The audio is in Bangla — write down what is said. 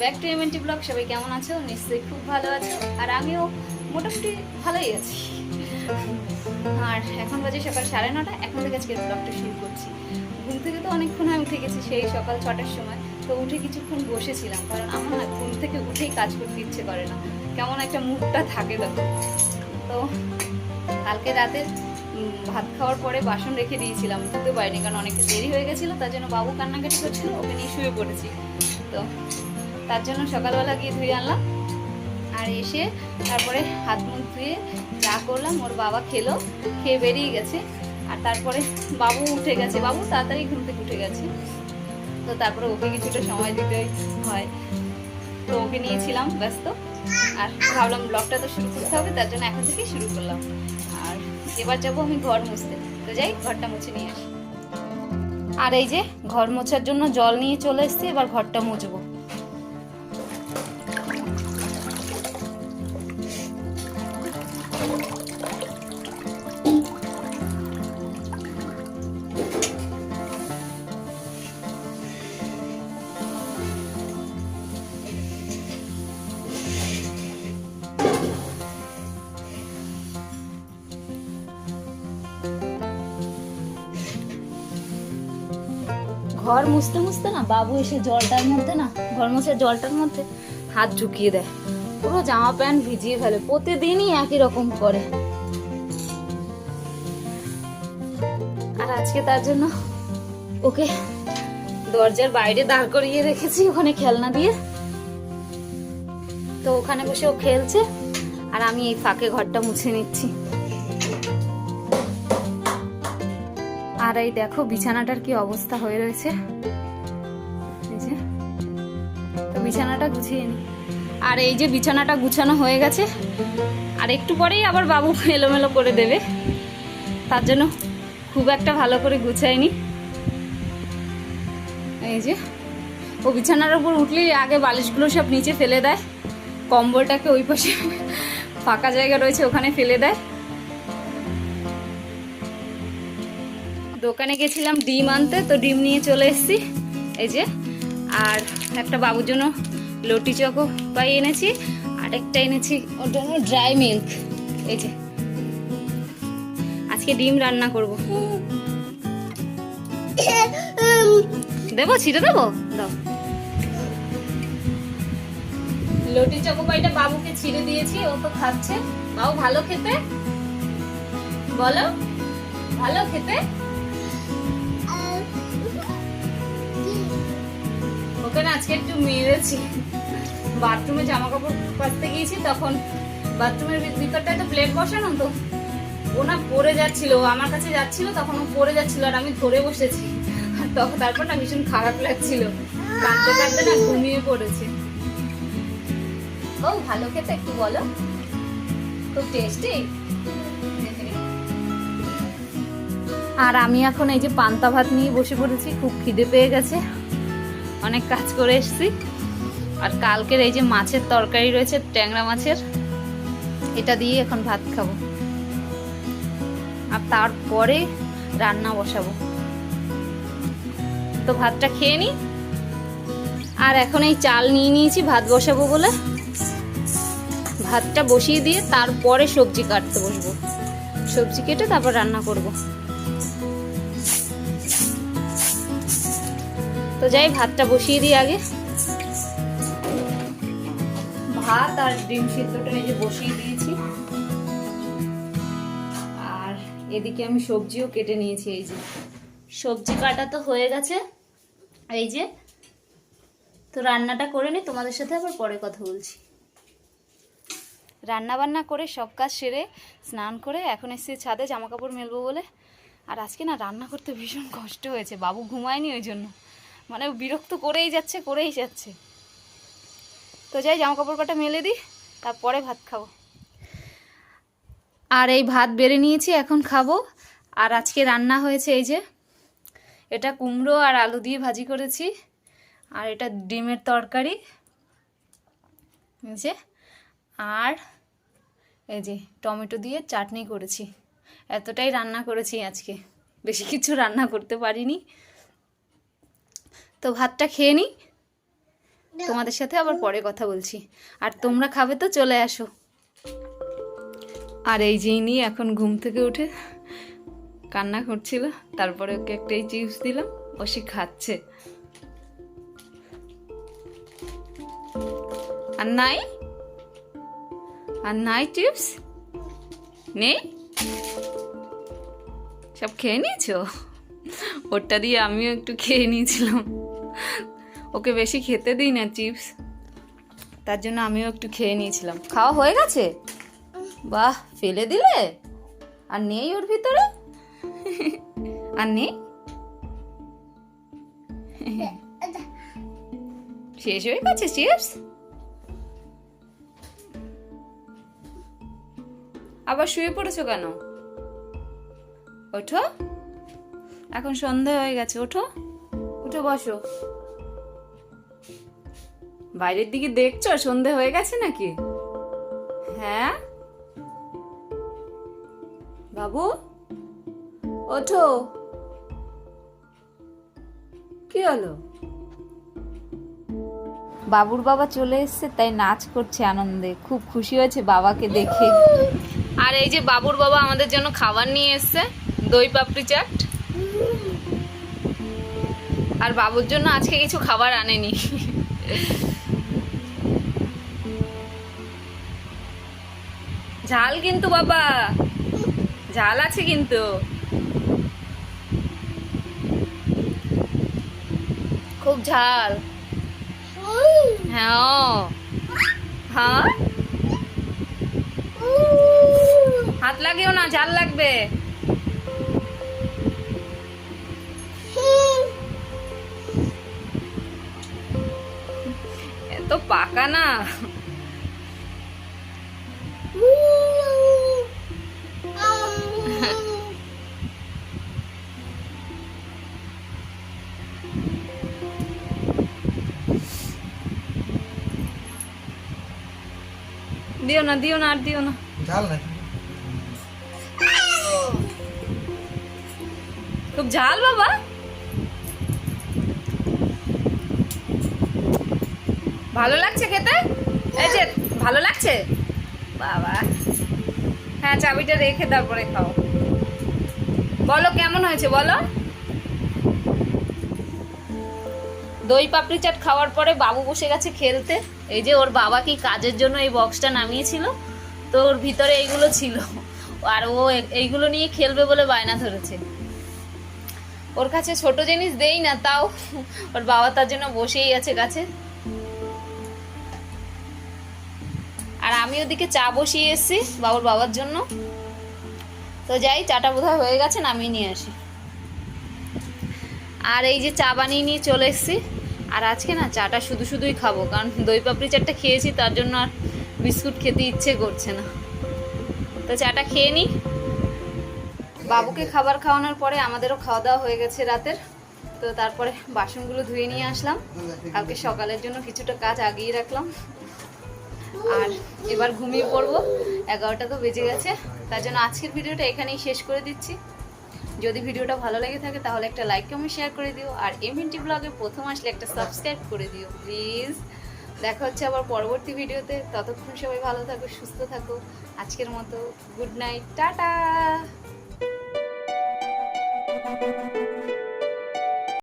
ব্যাক টু এমএনটি ব্লগ, সবাই কেমন আছো? নিশ্চয়ই খুব ভালো আছো। আর আমিও মোটামুটি ভালোই আছি। আর এখন বাজে সকাল সাড়ে নটা, এখন থেকে আজকে ব্লগটা শুরু করছি। ঘুম থেকে তো অনেকক্ষণ আমি উঠে গেছি সেই সকাল ছটার সময়, তো উঠে কিছুক্ষণ বসেছিলাম, কারণ আমার না ঘুম থেকে উঠেই কাজ করতে ইচ্ছে করে না। কেমন একটা মুডটা থাকে তখন। তো কালকে রাতে ভাত খাওয়ার পরে বাসন রেখে দিয়েছিলাম ধুতে পারিনি, কারণ অনেক দেরি হয়ে গেছিল, তার জন্য বাবু কান্নাকাটি করছিল, ওকে নিয়ে শুয়ে পড়েছি। তো তার জন্য সকালবেলা গিয়ে ধুয়ে আনলাম। আর এসে তারপরে হাত মুখ ধুয়ে চা করলাম, ওর বাবা খেলো, খেয়ে বেরিয়ে গেছে। আর তারপরে বাবু উঠে গেছে। বাবু তাড়াতাড়ি ঘুম থেকে উঠে গেছে। তো তারপরে ওকে কিছুটা সময় দিতে হয়। তো ওকে নিয়েছিলাম ব্যস্ত। আর ভাবলাম ব্লগটা তো শুরু করতে হবে, তার জন্য এখন থেকেই শুরু করলাম। আর এবার যাব আমি ঘর মুছতে। তো যাই, ঘরটা মুছে নিয়ে আর এই যে ঘর মোছার জন্য জল নিয়ে চলে এসেছি, এবার ঘরটা মুছবো। ঘর মুছতে মুছতে না বাবু এসে জলটার মধ্যে না ঘর মোছার জলটার মধ্যে হাত ঢুকিয়ে দেয়। পুরো জামা প্যান্ট ভিজিয়ে ফেলে, প্রতিদিনই একই রকম করে। আর আজকে তার জন্য ওকে দরজার বাইরে দাঁড় করিয়ে রেখেছি, ওখানে খেলনা দিয়ে। তো ওখানে বসে ও খেলছে, আর আমি এই ফাঁকে ঘরটা মুছে নিচ্ছি। আর এই দেখো, বিছানাটার কি অবস্থা হয়ে রয়েছে? তো বিছানাটা গুছিয়ে নি। আর এই যে বিছানাটা গুছানো হয়ে গেছে, আর একটু পরেই আবার বাবু এলোমেলো করে দেবে। তার জন্য খুব একটা ভালো করে গুছাইনি এই যে, ও বিছানার উপর উঠলেই আগে বালিশগুলো সব নিচে ফেলে দেয়, কম্বলটাকে ওই পাশে ফাঁকা জায়গা রয়েছে, ওখানে ফেলে দেয়। দোকানে গেছিলাম ডিম আনতে, তো ডিম নিয়ে চলে এসেছি। এই যে, আর একটা বাবুর জন্য লটি চকো পাই এনেছি আর একটা এনেছি ওর জন্য ড্রাই মিল্ক। এই যে, আজকে ডিম রান্না করব। দেবো, ছিটে দেবো? দাও। লটি চকো পাইটা বাবুকে ছিঁড়ে দিয়েছি, ও তো খাচ্ছে। বাবু ভালো খেতে? বলো, ভালো খেতে? না আজকে একটু মেরেছি বাথরুমে জামা কাপড় কাচতে গিয়েছি তখন বাথরুমের ভিতরটায় তো প্লেট বসানো তো। ও না পড়ে যাচ্ছিল আমার কাছে যাচ্ছিল তখন ও পড়ে যাচ্ছিল আর আমি ধরে বসেছি। আর তখন তারপর না ভীষণ খারাপ লাগছিল। কাঁদতে কাঁদতে না ঘুমিয়ে পড়েছে। ও ভালো খেতে একটু বলো। খুব টেস্টি। আর আমি এখন এই যে পান্তা ভাত নিয়ে বসে পড়েছি খুব খিদে পেয়ে গেছে। অনেক কাজ করে এসেছি। আর কালকের এই যে মাছের তরকারি রয়েছে, ট্যাংরা মাছের, এটা দিয়ে এখন ভাত খাব। আর তারপরে রান্না বসাবো। তো ভাতটা খেয়ে নিই আর এখন এই চাল নিয়ে নিয়েছি, ভাত বসাবো বলে। ভাতটা বসিয়ে দিয়ে তারপরে সবজি কাটতে বসবো। সবজি কেটে তারপর রান্না করব। তো যাই ভাতটা বসিয়ে দিই আগে। ভাত আর ডিম সিদ্ধটা এই যে বসিয়ে দিয়েছি। আর এদিকে আমি সবজিও কেটে নিয়েছি এই যে। সবজি কাটা তো হয়ে গেছে। এই যে তো রান্নাটা করে নি তোমাদের সাথে আবার পরে কথা বলছি। রান্না বান্না করে সব কাজ সেরে স্নান করে এখন এসে ছাদে জামা কাপড় মেলবো বলে। আর আজকে না রান্না করতে ভীষণ কষ্ট হয়েছে বাবু ঘুমায়নি ওই জন্য। মানে বিরক্ত করেই যাচ্ছে করেই যাচ্ছে। তো যাই জামা কাপড় কটা মেলে দিই, তারপরে ভাত খাব। আর এই ভাত বেড়ে নিয়েছি, এখন খাব। আর আজকে রান্না হয়েছে এই যে, এটা কুমড়ো আর আলু দিয়ে ভাজি করেছি। আর এটা ডিমের তরকারি। এই যে, আর এই যে টমেটো দিয়ে চাটনি করেছি। এতটাই রান্না করেছি আজকে। বেশি কিছু রান্না করতে পারিনি। তো ভাতটা খেয়ে নিই তোমাদের সাথে আবার পরে কথা বলছি। আর তোমরা খাবে তো চলে আসো। আর এই যে ইনি এখন ঘুম থেকে উঠে কান্না করছিল তারপরে ওকে একটা এই চিপস দিলাম ও সে খাচ্ছে। আর নাই? আর নাই চিপস? নেই? সব খেয়ে নিয়েছো? ওরটা দিয়ে আমিও একটু খেয়ে নিয়েছিলাম। ওকে বেশি খেতে দিই না চিপস। তার জন্য আমিও একটু খেয়ে নিয়েছিলাম। খাওয়া হয়ে গেছে? বাহ ফেলে দিলে? আর নেই ওর ভিতরে? আর নেই? শেষ হয়ে গেছে চিপস? আবার শুয়ে পড়েছো কেন? ওঠো। এখন সন্ধে হয়ে গেছে ওঠো। উঠে বসো। বাইরের দিকে দেখছ? সন্ধে হয়ে গেছে নাকি? হ্যাঁ? বাবু? ওঠো। কি হলো? বাবুর বাবা চলে এসেছে তাই নাচ করছে আনন্দে। খুব খুশি হয়েছে বাবাকে দেখে। আর এই যে বাবুর বাবা আমাদের জন্য খাবার নিয়ে এসেছে দই পাপড়ি চাট। আর বাবুর জন্য আজকে কিছু খাবার আনেনি। ঝাল কিন্তু বাবা। ঝাল আছে কিন্তু। খুব ঝাল। হ্যাঁ। হ্যাঁ? হাত লাগেও না, ঝাল লাগবে। এত পাকা না দিও না দিও না আর দিও না ঝাল নাকি খুব ঝাল বাবা ভালো লাগছে খেতে? এই যে, ভালো লাগছে? বাবা। হ্যাঁ চাবিটা রেখে তারপরে খাও। বলো, কেমন হয়েছে, বলো? দই পাপড়ি চাট খাওয়ার পরে বাবু বসে গেছে খেলতে। এই যে, ওর বাবা কি কাজের জন্য এই বক্সটা নামিয়েছিল? তো ওর ভিতরে এইগুলো ছিল। আর ও এইগুলো নিয়ে খেলবে বলে বায়না ধরেছে। ওর কাছে ছোট জিনিস দেই না, তাও। ওর বাবা তার জন্য বসেই আছে গাছে। আর আমি ওদিকে চা বসিয়ে এসেছি বাবুর বাবার জন্য। তো যাই, চাটা বোধহয় হয়ে গেছে, নামিয়ে নিয়ে আসি। আর এই যে চা বানিয়ে নিয়ে চলে এসেছি। আর আজকে না, চাটা শুধু শুধুই খাব, কারণ দই পাপড়ি চাটা খেয়েছি, তার জন্য আর বিস্কুট খেতে ইচ্ছে করছে না। তো চাটা খেয়ে নিই বাবুকে খাবার খাওয়ানোর পরে আমাদেরও খাওয়া দাওয়া হয়ে গেছে রাতের। তো তারপরে বাসনগুলো ধুয়ে নিয়ে আসলাম। কালকে সকালের জন্য কিছুটা কাজ আগিয়ে রাখলাম। আর এবার ঘুমিয়ে পড়ব। এগারোটা তো বেজে গেছে। তার জন্য আজকের ভিডিওটা এখানেই শেষ করে দিচ্ছি। যদি ভিডিওটা ভালো লেগে থাকে তাহলে একটা লাইক কমেন্ট শেয়ার করে দিও। আর এমএনটি ব্লগে প্রথম আসলে একটা সাবস্ক্রাইব করে দিও প্লিজ দেখা হচ্ছে আবার পরবর্তী ভিডিওতে। ততক্ষণ সবাই ভালো থাকো, সুস্থ থাকো। আজকের মতো গুড নাইট টাটা!